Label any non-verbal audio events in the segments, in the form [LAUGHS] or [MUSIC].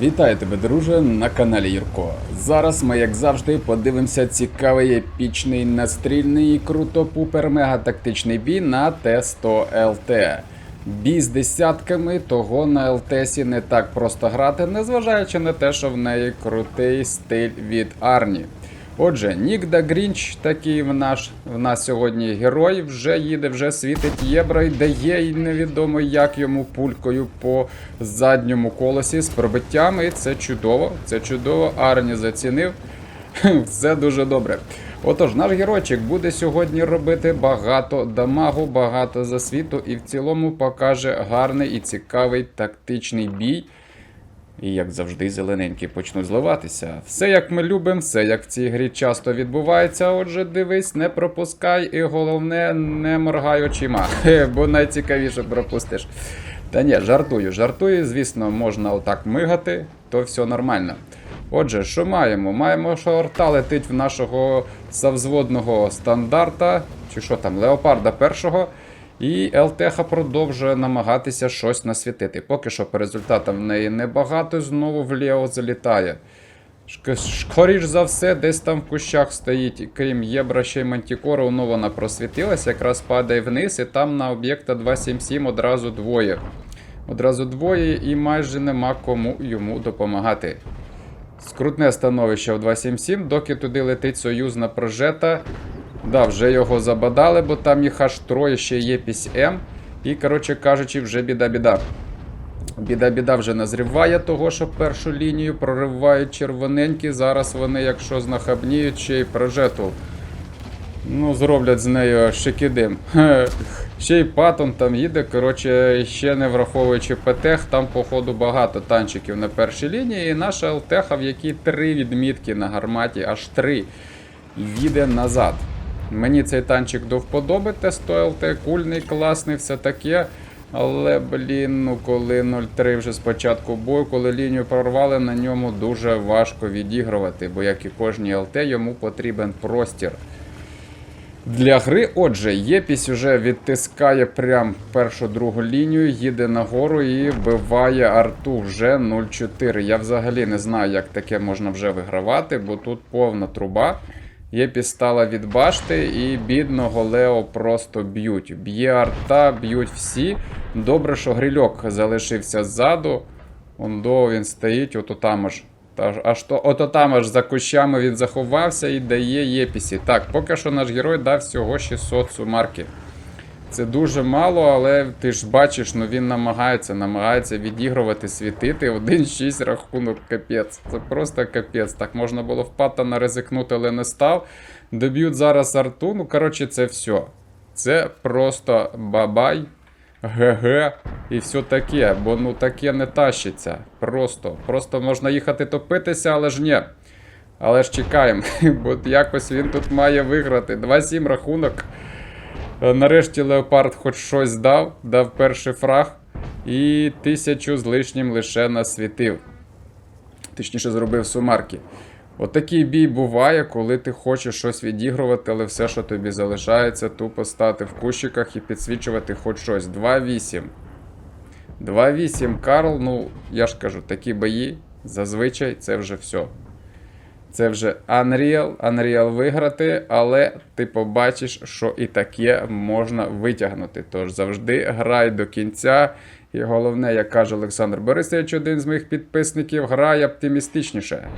Вітаю тебе, друже, на каналі Юрко. Зараз ми, як завжди, подивимося цікавий епічний настрільний і круто-пупер мега тактичний бій на Т100 ЛТ. Бій з десятками, того на ЛТСі не так просто грати, незважаючи на те, що в неї крутий стиль від Арні. Отже, Нік да Грінч, такий в наш в нас сьогодні герой, вже їде, вже світить єбра і дає, і невідомо як йому пулькою по задньому колесі з пробиттями. І це чудово, це чудово. Арні зацінив. Все дуже добре. Отож, наш геройчик буде сьогодні робити багато дамагу, багато засвіту і в цілому покаже гарний і цікавий тактичний бій. І як завжди, зелененькі почнуть зливатися. Все як ми любимо, все як в цій грі часто відбувається. Отже, дивись, не пропускай, і головне, не моргай очима. Бо найцікавіше пропустиш. Та ні, жартую, жартую, звісно, можна отак мигати, то все нормально. Отже, що маємо? Маємо, що орта летить в нашого завзводного стандарта, чи що там, леопарда першого. І ЛТХ продовжує намагатися щось насвітити. Поки що по результатам в неї небагато, знову вліво залітає. Шк- Скоріш за все, десь там в кущах стоїть, крім Єбра, ще й Мантікора, ну вона просвітилася, якраз падає вниз, і там на об'єкта 277 одразу двоє. Одразу двоє, і майже нема кому йому допомагати. Скрутне становище в 277, доки туди летить союзна прожета. Да, вже його забадали, бо там їх аж троє ще є пісь М. І, коротше кажучи, вже біда-біда. Біда-біда вже назріває того, що першу лінію проривають червоненькі. Зараз вони, якщо знахабніють, ще й прожету. Ну, зроблять з нею шикидим. Ще й патон там їде. Коротше, ще не враховуючи ПТХ, там, походу, багато танчиків на першій лінії. І наша ЛТХ, в якій три відмітки на гарматі, аж три, їде назад. Мені цей танчик до вподоби, Т100 ЛТ, кульний, класний, все таке. Але, блін, ну коли 0-3 вже з початку бою, коли лінію прорвали, на ньому дуже важко відігрувати, бо як і кожній ЛТ, йому потрібен простір. Для гри, отже, Єпісь уже відтискає прям першу-другу лінію, їде нагору і вбиває арту вже 0-4. Я взагалі не знаю, як таке можна вже вигравати, бо тут повна труба. Єпіс стала від башти, і бідного Лео просто б'ють. Б'є арта, б'ють всі. Добре, що грильок залишився ззаду. Ондо він стоїть, ото там аж. Аж то, ото там аж за кущами він заховався і дає Єпісі. Так, поки що наш герой дав всього 600 сумарки. Це дуже мало, але ти ж бачиш, ну він намагається, намагається відігрувати, світити. 1-6 рахунок капець. Це просто капець. Так можна було в Паттона ризикнути, але не став. Доб'ють зараз арту. Ну, коротше, це все. Це просто бабай, ГГ і все таке. Бо ну таке не тащиться. Просто. Просто можна їхати топитися, але ж ні. Але ж чекаємо, [LAUGHS] бо якось він тут має виграти. 2-7 рахунок. Е, Нарешті Леопард хоч щось дав, дав перший фраг, і тисячу з лишнім лише насвітив. Точніше, зробив сумарки. Отакий бій буває, коли ти хочеш щось відігрувати, але все, що тобі залишається, тупо стати в кущиках і підсвічувати хоч щось. 2-8. 2-8 Карл, ну, я ж кажу, такі бої зазвичай це вже все. Це вже Unreal, Unreal виграти, але ти побачиш, що і таке можна витягнути. Тож завжди грай до кінця. І головне, як каже Олександр Борисович, один з моїх підписників, грай оптимістичніше.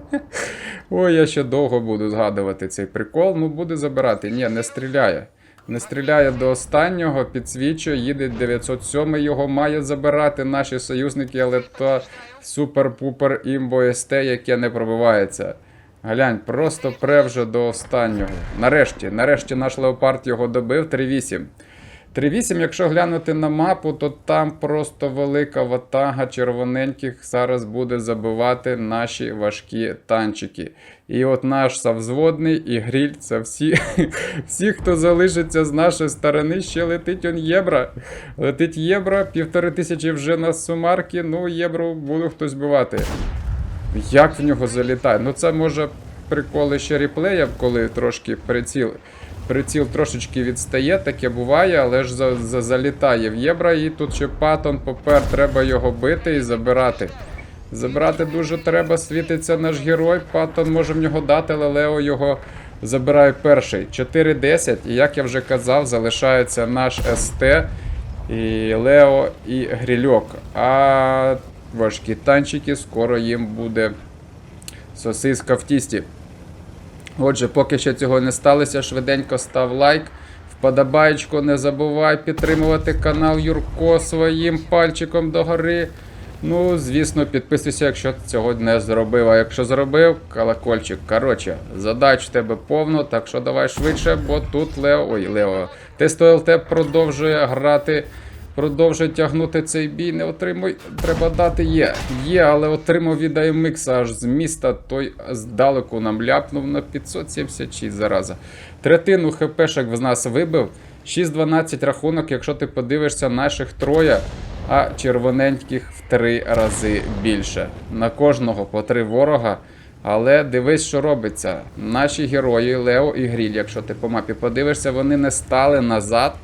[LAUGHS] Ой, я ще довго буду згадувати цей прикол. Ну, буде забирати. Ні, не стріляє. Не стріляє до останнього, підсвічує, їде 907 його має забирати наші союзники, але то супер-пупер імбо СТ, яке не пробивається. Глянь, просто превже до останнього. Нарешті, нарешті наш леопард його добив 3-8. 3-8, якщо глянути на мапу, то там просто велика ватага червоненьких зараз буде забивати наші важкі танчики. І от наш Савзводний і Гріль це всі, [LAUGHS] всі, хто залишиться з нашої сторони, ще летить он Єбра. Летить Єбра, півтори тисячі вже на сумарки, ну Єбру буде хтось бивати. Як в нього залітає? Ну це може приколи ще реплея, коли трошки приціл. Приціл трошечки відстає, таке буває, але ж за, за, залітає в єбра, і тут ще патон попер, треба його бити і забирати. Забирати дуже треба, світиться наш герой. Паттон може в нього дати, але Лео його забирає перший. 4-10. І як я вже казав, залишається наш СТ, і Лео і Грільок. А важкі танчики скоро їм буде сосиска в тісті. Отже, поки ще цього не сталося, швиденько став лайк. Вподобаєчко, не забувай підтримувати канал Юрко своїм пальчиком догори. Ну, звісно, підписуйся, якщо цього не зробив. А якщо зробив, колокольчик. Коротше, задач в тебе повно, так що давай швидше, бо тут Лео. Ой, Лео. Тесто ЛТ продовжує грати. Продовжує тягнути цей бій, не отримуй. Треба дати є. Є, але отримав від AMX аж з міста. Той здалеку нам ляпнув на 576 зараза. Третину хпшок в нас вибив. 6-12 рахунок, якщо ти подивишся наших троє, а червоненьких в три рази більше. На кожного по три ворога. Але дивись, що робиться. Наші герої Лео і Гріль, якщо ти по мапі подивишся, вони не стали назад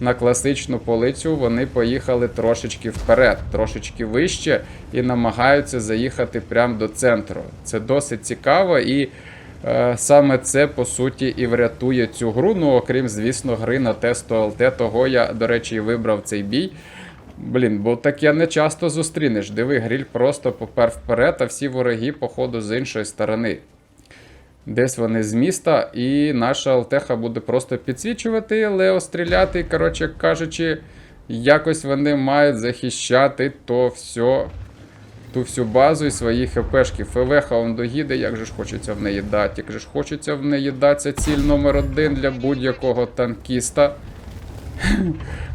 на класичну полицю. Вони поїхали трошечки вперед, трошечки вище і намагаються заїхати прямо до центру. Це досить цікаво і. Е, Саме це по суті і врятує цю гру. Ну, окрім, звісно, гри на тесту ЛТ. Того я, до речі, і вибрав цей бій. Блін, бо таке не часто зустрінеш. Диви, гріль просто попер вперед, а всі вороги, походу, з іншої сторони. Десь вони з міста, і наша ЛТХ буде просто підсвічувати, Лео стріляти. Коротше кажучи, якось вони мають захищати то все ту всю базу і свої хпшки. ФВХ он доїде, як же ж хочеться в неї дати. Як же ж хочеться в неї дати. Ціль номер один для будь-якого танкіста.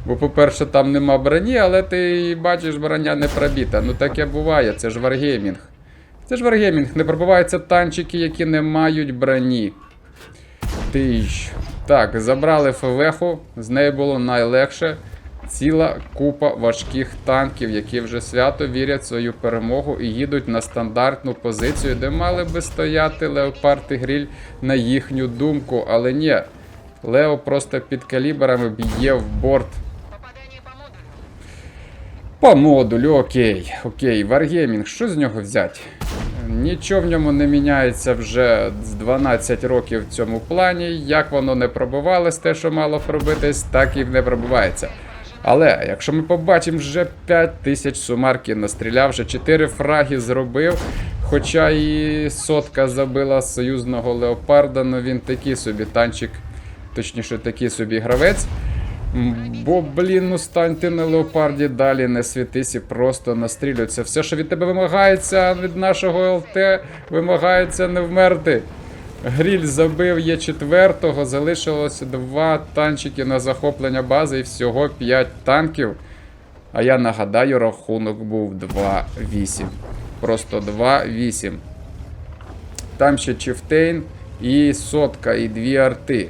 Бо, по-перше, там нема броні, але ти бачиш, броня не пробіта. Ну таке буває, це ж варгеймінг. Це ж варгеймінг, не пробиваються танчики, які не мають броні. Тиш. Так, забрали ФВХу, з нею було найлегше. Ціла купа важких танків, які вже свято вірять в свою перемогу і їдуть на стандартну позицію, де мали би стояти Леопард і Гріль на їхню думку. Але ні, Лео просто під калібрами б'є в борт. По модулю, окей, окей, Wargaming, що з нього взяти? Нічого в ньому не міняється вже з 12 років в цьому плані. Як воно не пробивалось, те, що мало пробитись, так і не пробивається. Але якщо ми побачимо вже 5 тисяч сумарки настріляв, вже 4 фраги зробив. Хоча і сотка забила союзного леопарда, але він такий собі танчик, точніше, такий собі гравець. Бо, блін, ну стань ти на леопарді далі, не світись і просто настрілюється. Все, що від тебе вимагається від нашого ЛТ, вимагається не вмерти. Гріль забив є четвертого, залишилося два танчики на захоплення бази і всього 5 танків. А я нагадаю, рахунок був 2-8. Просто 2-8. Там ще Чифтейн і сотка, і дві арти.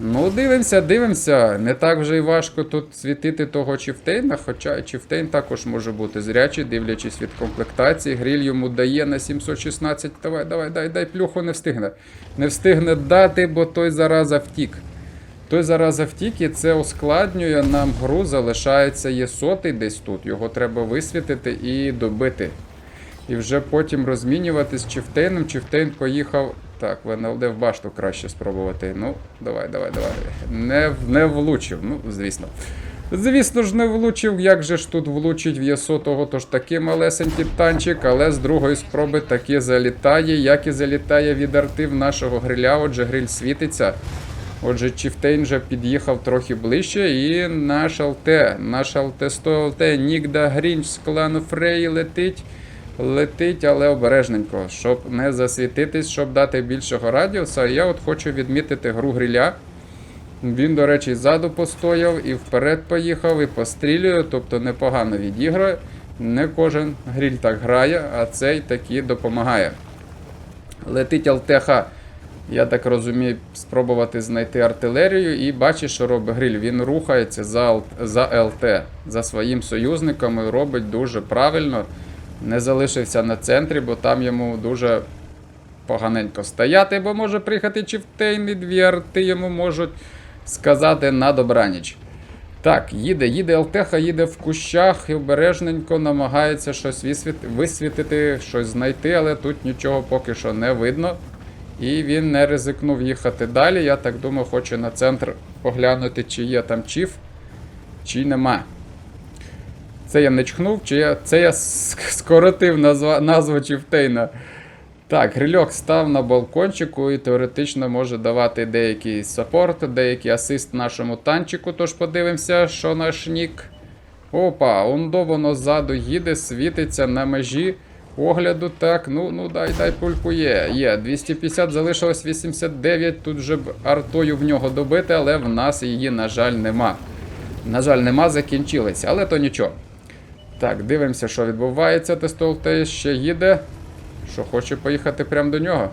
Ну, дивимося, дивимося. Не так вже й важко тут світити того Чифтейна, хоча Чифтейн також може бути зрячий, дивлячись від комплектації. Гріль йому дає на 716. Давай, давай, дай, дай плюху не встигне. Не встигне дати, бо той зараза втік. Той зараза втік, і це ускладнює нам гру, залишається є сотий десь тут. Його треба висвітити і добити. І вже потім розмінювати з Чифтейном. Чифтейн поїхав. Так, в НЛД в башту краще спробувати. Ну, давай, давай, давай. Не, не влучив, ну, звісно. Звісно ж, не влучив. Як же ж тут влучить в Єсотого, тож такий малесенький танчик, але з другої спроби таки залітає, як і залітає від артив нашого гриля. Отже, гриль світиться. Отже, Чифтейн вже під'їхав трохи ближче, і наш ЛТ, наш ЛТ 100 ЛТ, Нігда Грінч з клану Фрей летить. Летить, але обережненько, щоб не засвітитись, щоб дати більшого радіуса. Я от хочу відмітити гру гриля. Він, до речі, ззаду постояв і вперед поїхав, і пострілює, тобто непогано відіграє. Не кожен гріль так грає, а цей таки допомагає. Летить ЛТХ, я так розумію, спробувати знайти артилерію і бачиш, що робить гриль. Він рухається за, за ЛТ, за своїм союзником і робить дуже правильно. Не залишився на центрі, бо там йому дуже поганенько стояти, бо може приїхати Чифтейн і дві арти йому можуть сказати на добраніч. Так, їде, їде ЛТХ, їде в кущах і обережненько намагається щось висвіт- висвітити, щось знайти, але тут нічого поки що не видно. І він не ризикнув їхати далі. Я так думаю, хоче на центр поглянути, чи є там чіф, чи нема. Це я не чхнув, чи я. Це я скоротив назва... назву Чіфтейна. Так, грильок став на балкончику і теоретично може давати деякий саппорт, деякий асист нашому танчику. Тож подивимося, що наш нік. Опа, ондо воно ззаду їде, світиться на межі огляду. Так, ну ну дай, дай пульку є. Є. 250 залишилось 89. Тут вже б артою в нього добити, але в нас її, на жаль, нема. На жаль, нема, закінчилися, але то нічого. Так, дивимося, що відбувається. Тестолтей ще їде. Що хоче поїхати прямо до нього?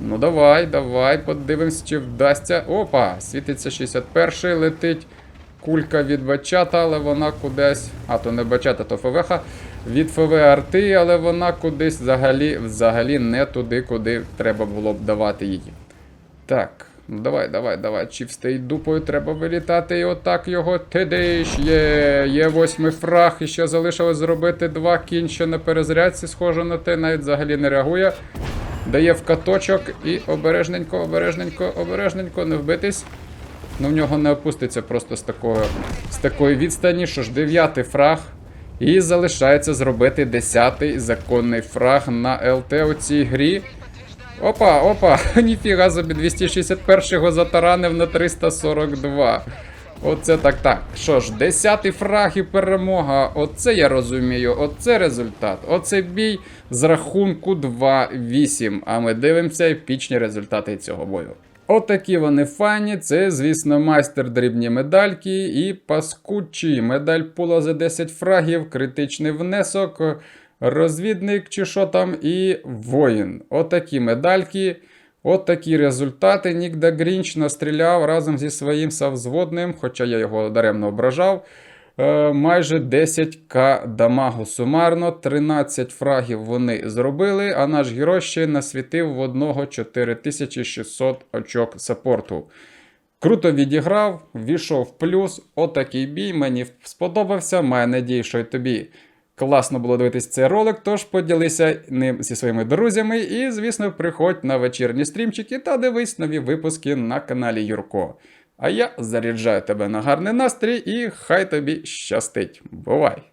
Ну давай, давай, подивимось, чи вдасться. Опа! Світиться 61-й, летить кулька від бачата, але вона кудись. А, то не бачата, то ФВХ. Від ФВ арти, але вона кудись взагалі, взагалі не туди, куди треба було б давати її. Так, давай, давай, давай. Чіп стоїть дупою, треба вилітати. І отак його тидиш. Є, є восьмий фраг. І ще залишилось зробити два ще на перезарядці, схоже на те, навіть взагалі не реагує. Дає в каточок і обережненько, обережненько, обережненько, не вбитись. Ну в нього не опуститься просто з такої, з такої відстані, що ж дев'ятий фраг. І залишається зробити десятий законний фраг на ЛТ у цій грі. Опа, опа, [LAUGHS] ніфіга собі 261-го затаранив на 342. Оце так так. Що ж, 10-й фраг і перемога. Оце я розумію. Оце результат. Оце бій з рахунку 2-8. А ми дивимося епічні результати цього бою. Отакі вони файні. Це, звісно, майстер дрібні медальки і паскучі. Медаль пула за 10 фрагів, критичний внесок, розвідник чи що там, і воїн. Отакі медальки. От такі результати. Нікда Грінч настріляв разом зі своїм совзводним, хоча я його даремно ображав. е, Майже 10к дамагу сумарно, 13 фрагів вони зробили, а наш герой ще насвітив в одного 4600 очок саппорту. Круто відіграв, війшов в плюс. Отакий бій мені сподобався. Маю надію, що й тобі класно було дивитись цей ролик, тож поділися ним зі своїми друзями. І, звісно, приходь на вечірні стрімчики та дивись нові випуски на каналі Юрко. А я заряджаю тебе на гарний настрій і хай тобі щастить. Бувай!